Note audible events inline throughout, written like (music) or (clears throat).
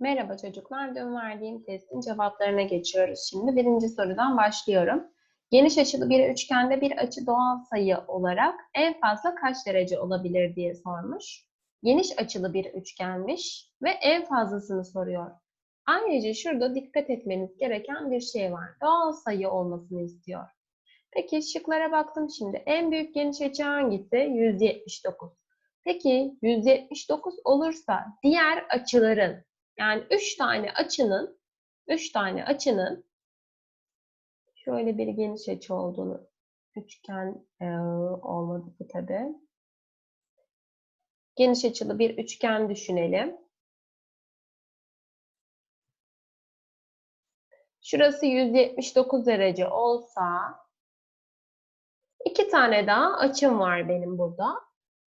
Merhaba çocuklar. Dün verdiğim testin cevaplarına geçiyoruz şimdi. Birinci sorudan başlıyorum. Geniş açılı bir üçgende bir açı doğal sayı olarak en fazla kaç derece olabilir diye sormuş. Geniş açılı bir üçgenmiş ve en fazlasını soruyor. Ayrıca şurada dikkat etmeniz gereken bir şey var. Doğal sayı olmasını istiyor. Peki şıklara baktım şimdi. En büyük geniş açı hangisi? 179. Peki 179 olursa diğer açıların yani 3 tane açının 3 tane açının şöyle bir geniş açı olduğunu üçgen e, olmadı bu tabi. Geniş açılı bir üçgen düşünelim. Şurası 179 derece olsa iki tane daha açım var benim burada.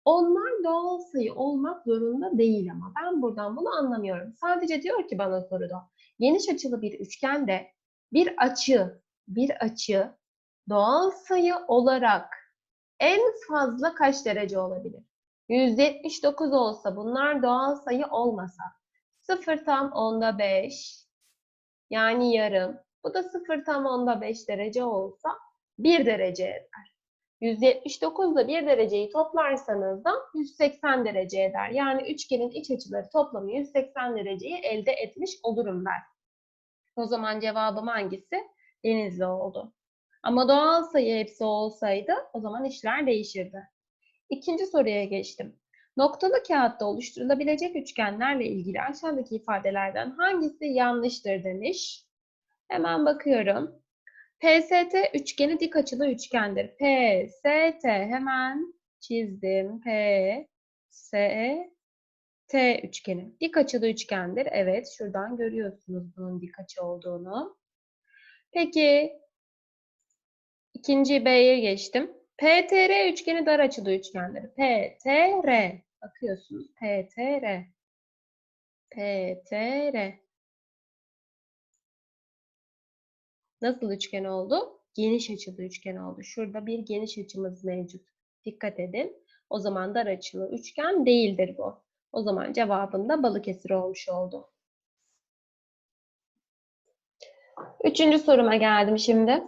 Onlar doğal sayı olmak zorunda değil ama ben buradan bunu anlamıyorum. Sadece diyor ki bana soruda geniş açılı bir üçgende bir açı, bir açı doğal sayı olarak en fazla kaç derece olabilir? 179 olsa bunlar doğal sayı olmasa 0 tam onda 5 yani yarım bu da 0 tam onda 5 derece olsa 1 derece eder. 179 ile 1 dereceyi toplarsanız da 180 derece eder. Yani üçgenin iç açıları toplamı 180 dereceyi elde etmiş olurum ben. O zaman cevabım hangisi? Denizli oldu. Ama doğal sayı hepsi olsaydı o zaman işler değişirdi. İkinci soruya geçtim. Noktalı kağıtta oluşturulabilecek üçgenlerle ilgili aşağıdaki ifadelerden hangisi yanlıştır demiş. Hemen bakıyorum. PST üçgeni dik açılı üçgendir. PST hemen çizdim. PST üçgeni. Dik açılı üçgendir. Evet, şuradan görüyorsunuz bunun dik açı olduğunu. Peki ikinci B'ye geçtim. PTR üçgeni dar açılı üçgendir. PTR. Bakıyorsunuz. PTR. PTR. Nasıl üçgen oldu? Geniş açılı üçgen oldu. Şurada bir geniş açımız mevcut. Dikkat edin. O zaman dar açılı üçgen değildir bu. O zaman cevabım da Balıkesir olmuş oldu. Üçüncü soruma geldim şimdi.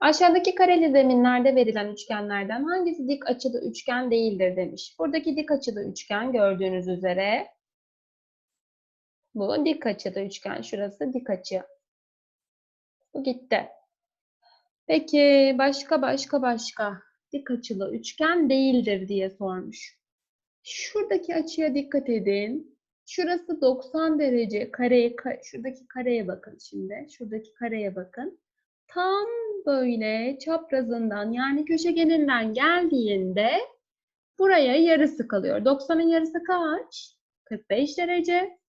Aşağıdaki kareli zeminlerde verilen üçgenlerden hangisi dik açılı üçgen değildir demiş. Buradaki dik açılı üçgen gördüğünüz üzere bu dik açıda üçgen. Şurası dik açı. Bu gitti. Peki başka başka başka dik açılı üçgen değildir diye sormuş. Şuradaki açıya dikkat edin. Şurası 90 derece kareye, şuradaki kareye bakın şimdi. Şuradaki kareye bakın. Tam böyle çaprazından yani köşegeninden geldiğinde buraya yarısı kalıyor. 90'ın yarısı kaç? 45 derece.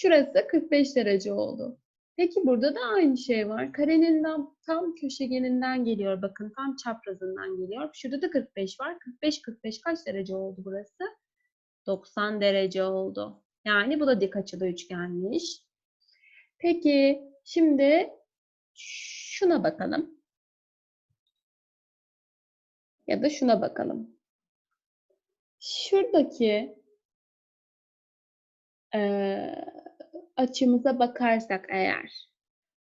Şurası 45 derece oldu. Peki burada da aynı şey var. Karenin tam köşegeninden geliyor. Bakın tam çaprazından geliyor. Şurada da 45 var. 45 45 kaç derece oldu burası? 90 derece oldu. Yani bu da dik açılı üçgenmiş. Peki şimdi şuna bakalım. Ya da şuna bakalım. Şuradaki e, açımıza bakarsak eğer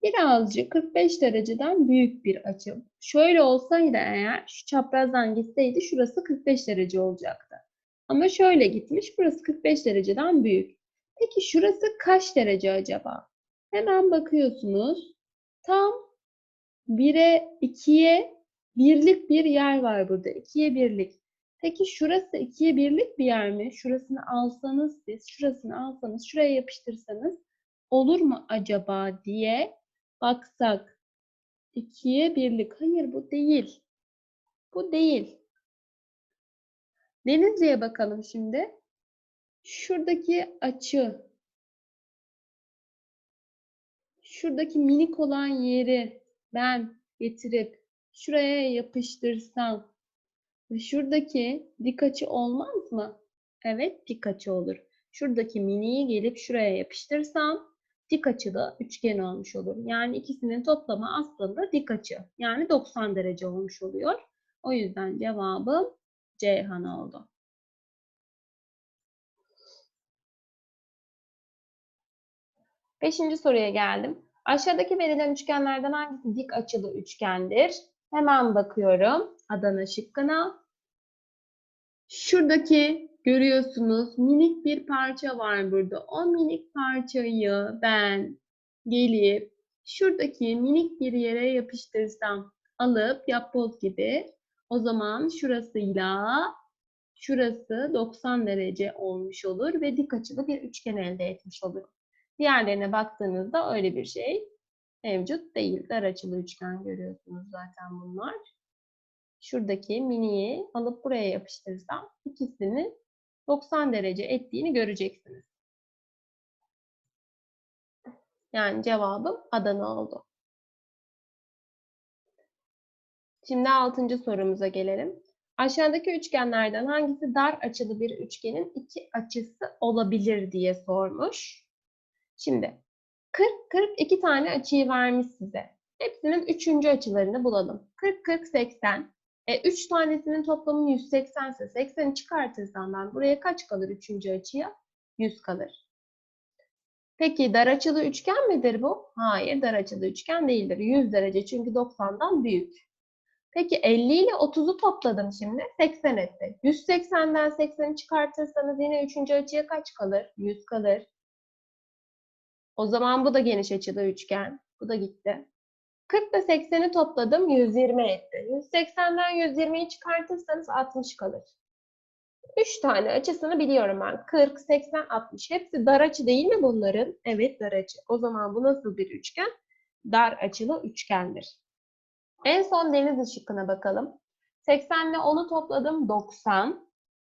birazcık 45 dereceden büyük bir açı. Şöyle olsaydı eğer şu çaprazdan gitseydi şurası 45 derece olacaktı. Ama şöyle gitmiş burası 45 dereceden büyük. Peki şurası kaç derece acaba? Hemen bakıyorsunuz. Tam 1'e 2'ye birlik bir yer var burada. 2'ye birlik. Peki şurası ikiye birlik bir yer mi? Şurasını alsanız siz, şurasını alsanız, şuraya yapıştırsanız olur mu acaba diye baksak. İkiye birlik. Hayır bu değil. Bu değil. Denizli'ye bakalım şimdi. Şuradaki açı. Şuradaki minik olan yeri ben getirip şuraya yapıştırsam ve şuradaki dik açı olmaz mı? Evet dik açı olur. Şuradaki miniyi gelip şuraya yapıştırsam dik açılı üçgen olmuş olur. Yani ikisinin toplamı aslında dik açı. Yani 90 derece olmuş oluyor. O yüzden cevabım Ceyhan oldu. Beşinci soruya geldim. Aşağıdaki verilen üçgenlerden hangisi dik açılı üçgendir? Hemen bakıyorum Adana şıkkına. Şuradaki görüyorsunuz minik bir parça var burada. O minik parçayı ben gelip şuradaki minik bir yere yapıştırsam alıp yapboz gibi o zaman şurasıyla şurası 90 derece olmuş olur ve dik açılı bir üçgen elde etmiş olurum. Diğerlerine baktığınızda öyle bir şey mevcut değil. Dar açılı üçgen görüyorsunuz zaten bunlar. Şuradaki miniyi alıp buraya yapıştırırsam ikisini 90 derece ettiğini göreceksiniz. Yani cevabım Adana oldu. Şimdi altıncı sorumuza gelelim. Aşağıdaki üçgenlerden hangisi dar açılı bir üçgenin iki açısı olabilir diye sormuş. Şimdi 40 40 iki tane açıyı vermiş size. Hepsinin üçüncü açılarını bulalım. 40 40 80. E, 3 tanesinin toplamı 180 ise 80'i çıkartırsam ben buraya kaç kalır üçüncü açıya? 100 kalır. Peki dar açılı üçgen midir bu? Hayır dar açılı üçgen değildir. 100 derece çünkü 90'dan büyük. Peki 50 ile 30'u topladım şimdi. 80 etti. 180'den 80'i çıkartırsanız yine üçüncü açıya kaç kalır? 100 kalır. O zaman bu da geniş açılı üçgen. Bu da gitti. 40 ile 80'i topladım 120 etti. 180'den 120'yi çıkartırsanız 60 kalır. 3 tane açısını biliyorum ben. 40, 80, 60. Hepsi dar açı değil mi bunların? Evet dar açı. O zaman bu nasıl bir üçgen? Dar açılı üçgendir. En son deniz ışıkına bakalım. 80 ile 10'u topladım 90.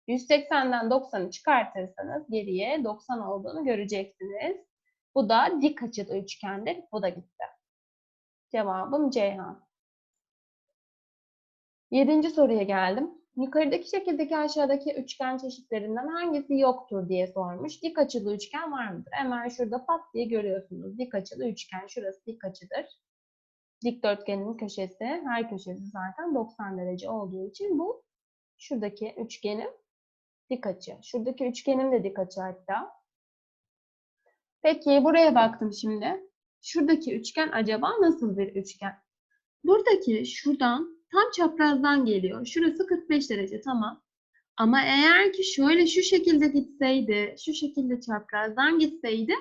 180'den 90'ı çıkartırsanız geriye 90 olduğunu göreceksiniz. Bu da dik açılı üçgendir. Bu da gitti. Cevabım Ceyhan. Yedinci soruya geldim. Yukarıdaki şekildeki aşağıdaki üçgen çeşitlerinden hangisi yoktur diye sormuş. Dik açılı üçgen var mıdır? Hemen şurada pat diye görüyorsunuz. Dik açılı üçgen. Şurası dik açıdır. Dikdörtgenin köşesi, her köşesi zaten 90 derece olduğu için bu şuradaki üçgenim dik açı. Şuradaki üçgenim de dik açı hatta. Peki buraya baktım şimdi. Şuradaki üçgen acaba nasıl bir üçgen? Buradaki şuradan tam çaprazdan geliyor. Şurası 45 derece tamam. Ama eğer ki şöyle şu şekilde gitseydi, şu şekilde çaprazdan gitseydi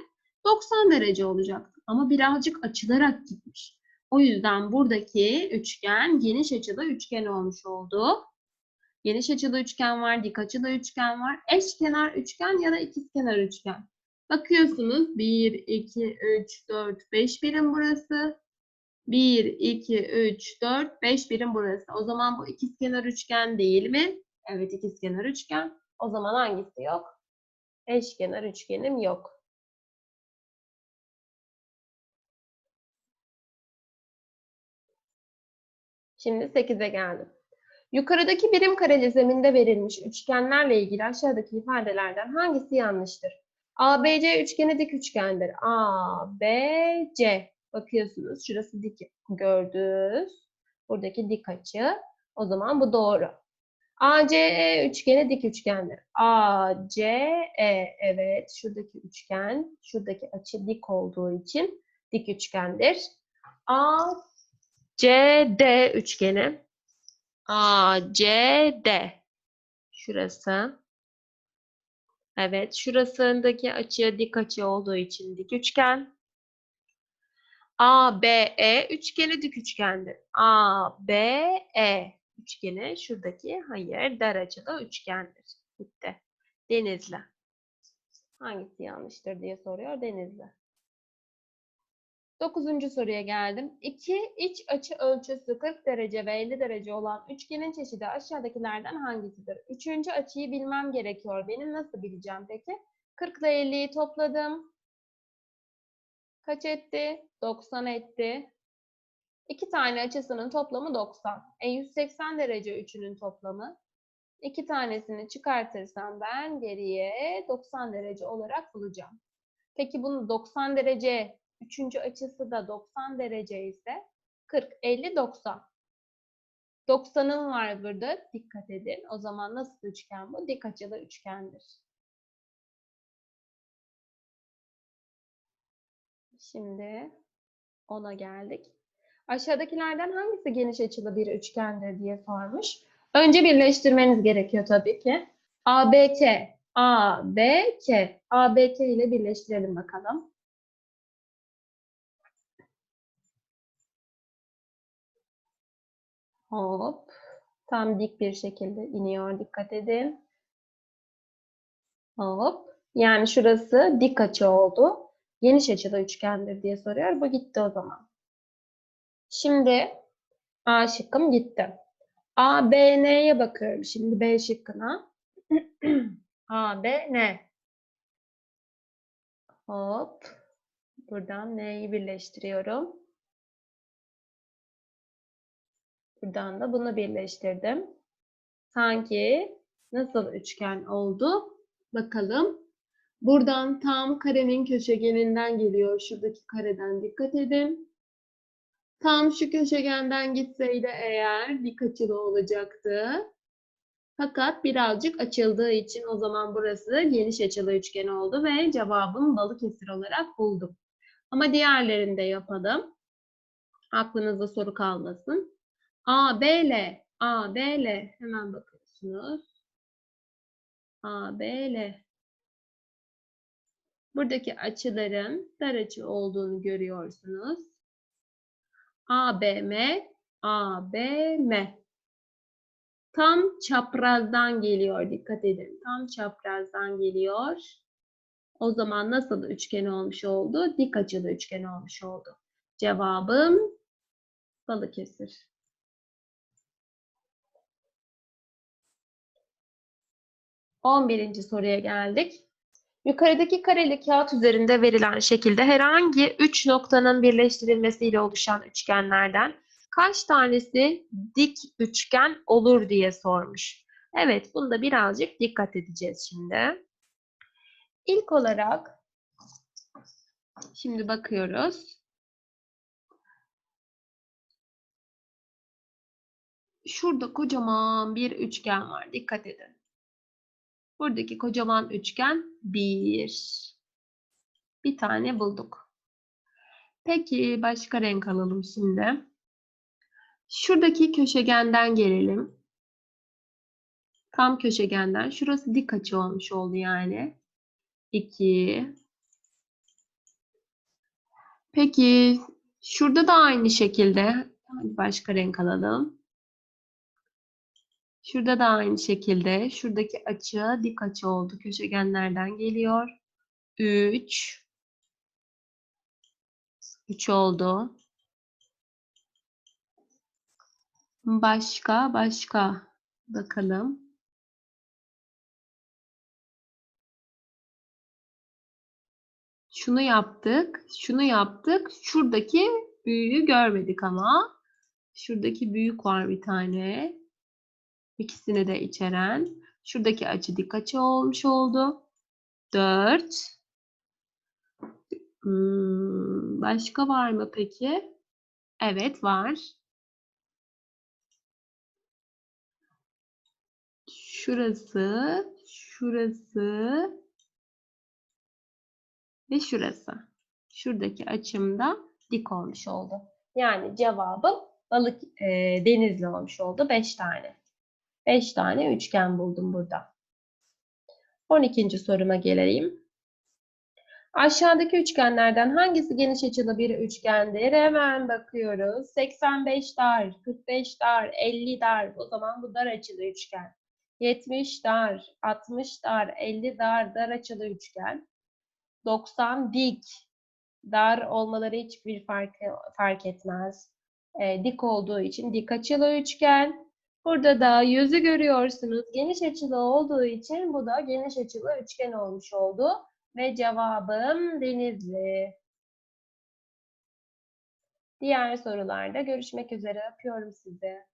90 derece olacaktı. Ama birazcık açılarak gitmiş. O yüzden buradaki üçgen geniş açılı üçgen olmuş oldu. Geniş açılı üçgen var, dik açılı üçgen var, eşkenar üçgen ya da ikizkenar üçgen. Bakıyorsunuz 1, 2, 3, 4, 5 birim burası. 1, 2, 3, 4, 5 birim burası. O zaman bu ikizkenar üçgen değil mi? Evet ikizkenar üçgen. O zaman hangisi yok? Eşkenar üçgenim yok. Şimdi 8'e geldim. Yukarıdaki birim kareli zeminde verilmiş üçgenlerle ilgili aşağıdaki ifadelerden hangisi yanlıştır? ABC üçgeni dik üçgendir. ABC. Bakıyorsunuz şurası dik gördünüz. Buradaki dik açı. O zaman bu doğru. ACE üçgeni dik üçgendir. ACE evet şuradaki üçgen, şuradaki açı dik olduğu için dik üçgendir. ACD üçgeni. ACD. Şurası. Evet, şurasındaki açı dik açı olduğu için dik üçgen. ABE üçgeni dik üçgendir. ABE üçgeni şuradaki hayır dar açılı üçgendir. Bitti. Denizli. Hangisi yanlıştır diye soruyor Denizli. Dokuzuncu soruya geldim. İki iç açı ölçüsü 40 derece ve 50 derece olan üçgenin çeşidi aşağıdakilerden hangisidir? Üçüncü açıyı bilmem gerekiyor. Benim nasıl bileceğim peki? 40 ile 50'yi topladım. Kaç etti? 90 etti. İki tane açısının toplamı 90. E 180 derece üçünün toplamı. İki tanesini çıkartırsam ben geriye 90 derece olarak bulacağım. Peki bunu 90 derece, üçüncü açısı da 90 derece ise 40, 50, 90. 90'ım var burada. Dikkat edin. O zaman nasıl üçgen bu? Dik açılı üçgendir. Şimdi ona geldik. Aşağıdakilerden hangisi geniş açılı bir üçgendir diye sormuş. Önce birleştirmeniz gerekiyor tabii ki. ABC, ABC, ABC ile birleştirelim bakalım. Hop. Tam dik bir şekilde iniyor. Dikkat edin. Hop. Yani şurası dik açı oldu. Geniş açılı üçgendir diye soruyor. Bu gitti o zaman. Şimdi A şıkkım gitti. A, B, N'ye bakıyorum. Şimdi B şıkkına. (clears throat) A, B, N. Hop. Buradan N'yi birleştiriyorum. Buradan da bunu birleştirdim. Sanki nasıl üçgen oldu? Bakalım. Buradan tam karenin köşegeninden geliyor. Şuradaki kareden dikkat edin. Tam şu köşegenden gitseydi eğer dik açılı olacaktı. Fakat birazcık açıldığı için o zaman burası geniş açılı üçgen oldu ve cevabım Balıkesir olarak buldum. Ama diğerlerini de yapalım. Aklınızda soru kalmasın. A, B, L. A, B, L. Hemen bakıyorsunuz. A, B, L. Buradaki açıların dar açı olduğunu görüyorsunuz. ABM, ABM. Tam çaprazdan geliyor. Dikkat edin. Tam çaprazdan geliyor. O zaman nasıl üçgen olmuş oldu? Dik açılı üçgen olmuş oldu. Cevabım Balıkesir. On birinci soruya geldik. Yukarıdaki kareli kağıt üzerinde verilen şekilde herhangi üç noktanın birleştirilmesiyle oluşan üçgenlerden kaç tanesi dik üçgen olur diye sormuş. Evet, bunda birazcık dikkat edeceğiz şimdi. İlk olarak şimdi bakıyoruz. Şurada kocaman bir üçgen var. Dikkat edin. Buradaki kocaman üçgen 1. Bir tane bulduk. Peki başka renk alalım şimdi. Şuradaki köşegenden gelelim. Tam köşegenden. Şurası dik açı olmuş oldu yani. 2. Peki şurada da aynı şekilde. Başka renk alalım. Şurada da aynı şekilde şuradaki açı dik açı oldu. Köşegenlerden geliyor. 3 3 oldu. Başka başka bakalım. Şunu yaptık. Şunu yaptık. Şuradaki büyüğü görmedik ama. Şuradaki büyük var bir tane. İkisini de içeren. Şuradaki açı dik açı olmuş oldu. 4. Hmm, başka var mı peki? Evet var. Şurası, şurası ve şurası. Şuradaki açımda dik olmuş oldu. Yani cevabım balık e, denizli olmuş oldu. 5 tane. 5 tane üçgen buldum burada. 12. soruma geleyim. Aşağıdaki üçgenlerden hangisi geniş açılı bir üçgendir? Hemen bakıyoruz. 85 dar, 45 dar, 50 dar. O zaman bu dar açılı üçgen. 70 dar, 60 dar, 50 dar, dar açılı üçgen. 90 dik. Dar olmaları hiçbir fark, fark etmez. E, dik olduğu için dik açılı üçgen. Burada da yüzü görüyorsunuz. Geniş açılı olduğu için bu da geniş açılı üçgen olmuş oldu. Ve cevabım Denizli. Diğer sorularda görüşmek üzere. Öpüyorum sizi.